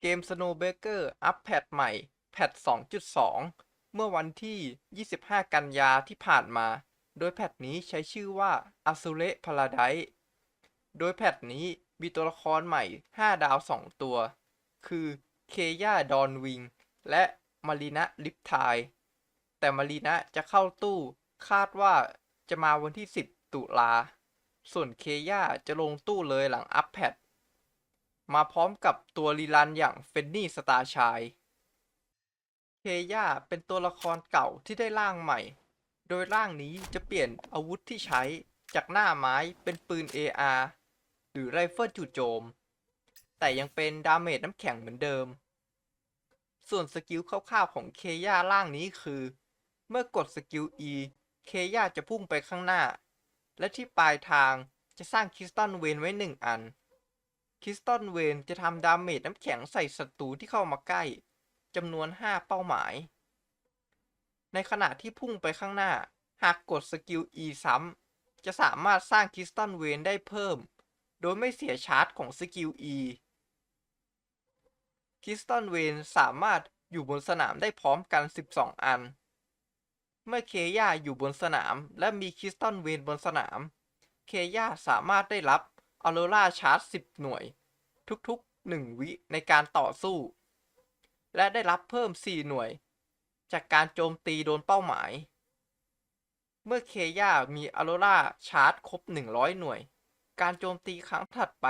เกม Snowbreaker อัปแพทใหม่ แพท 2.2 เมื่อวันที่ 25 กันยาที่ผ่านมา โดยแพทนี้ใช้ชื่อว่า Azure Paradise โดยแพทนี้มีตัวละครใหม่ 5 ดาว 2 ตัว คือเคย่าดอนวิง และมารีนะลิปทาย แต่มารีนะจะเข้าตู้คาดว่าจะมาวันที่ 10 ตุลา ส่วนเคย่าจะลงตู้เลยหลังอัปแพท มาพร้อมกับตัวรีลันอย่างเฟนนี่สตาร์ชายเคย่าเป็นตัวละครเก่าที่ได้ร่างใหม่ โดยร่างนี้จะเปลี่ยนอาวุธที่ใช้จากหน้าไม้เป็นปืน AR หรือไรเฟิลจู่โจม แต่ยังเป็นดาเมจน้ำแข็งเหมือนเดิม ส่วนสกิลคร่าวๆของเคย่าร่างนี้คือ เมื่อกดสกิล E เคย่าจะพุ่งไปข้างหน้า และที่ปลายทางจะสร้างคริสตัลเวนไว้หนึ่งอัน คริสตัลเวนจะทำดาเมจน้ำแข็งใส่ศัตรูที่เข้ามาใกล้จำนวน 5 เป้าหมาย ในขณะที่พุ่งไปข้างหน้า หากกดสกิล E ซ้ำ จะสามารถสร้างคริสตัลเวนได้เพิ่ม โดยไม่เสียชาร์จของสกิล E คริสตัลเวนสามารถอยู่บนสนามได้พร้อมกัน 12 อัน เมื่อเคย่าอยู่บนสนามและมีคริสตัลเวนบนสนาม เคย่าสามารถได้รับ ออโรราชาร์จ 10 หน่วย ทุกๆ 1 วิในการต่อสู้ และได้รับเพิ่ม 4 หน่วย จากการโจมตีโดนเป้าหมาย เมื่อเคย่ามีออโรราชาร์จ ครบ 100 หน่วย การโจมตีครั้งถัดไป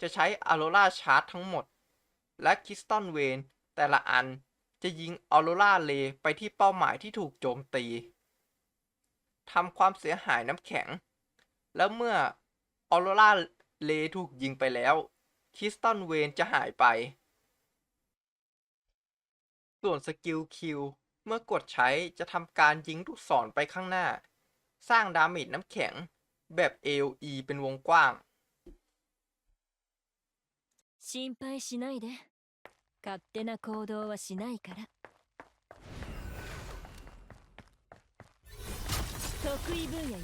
จะใช้ออโรราชาร์จ ทั้งหมด และคิสตัลเวนแต่ละอันจะยิงออโรราเลไปที่เป้าหมายที่ถูกโจมตีทำความเสียหายน้ำแข็ง แล้วเมื่อออโรรา เลถูกยิงไปแล้วคริสตัลเวนจะหายไป ส่วนสกิลคิวเมื่อกดใช้จะทำการยิงลูกศรไปข้างหน้า สร้างดาเมจน้ำแข็งแบบ AOE เป็นวงกว้าง 心配しないで勝手な行動はしないから得意分野よ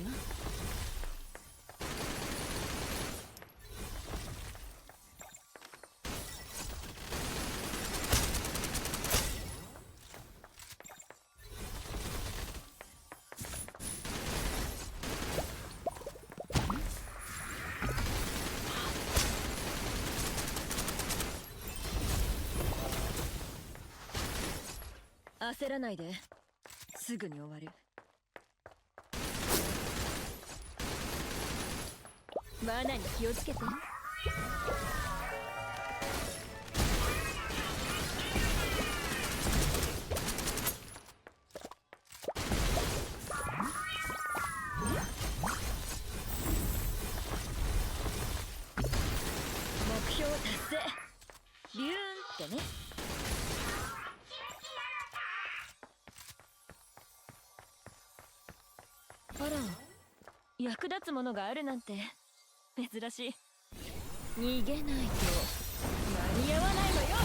焦らないで。すぐに終わる。罠に気をつけて。目標達成。ビューンってね。あら。役立つものがあるなんて。珍しい。逃げないと。間に合わないのよ。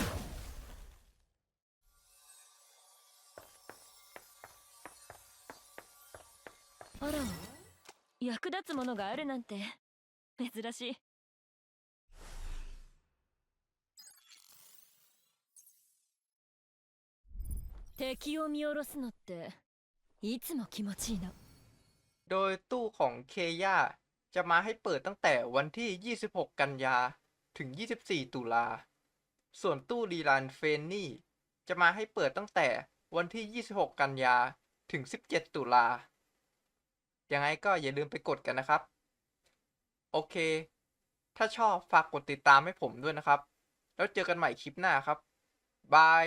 あら。役立つものがあるなんて。珍しい。敵を見下ろすのっていつも気持ちいいの โดยตู้ของเคย่าจะมาให้เปิดตั้งแต่วันที่ 26 กันยา ถึง 24 ตุลา ส่วนตู้รีลันเฟนนี่ จะมาให้เปิดตั้งแต่วันที่ 26 กันยา ถึง 17 ตุลา ยังไงก็อย่าลืมไปกดกันนะครับ โอเค ถ้าชอบฝากกดติดตามให้ผมด้วยนะครับ แล้วเจอกันใหม่คลิปหน้าครับ บาย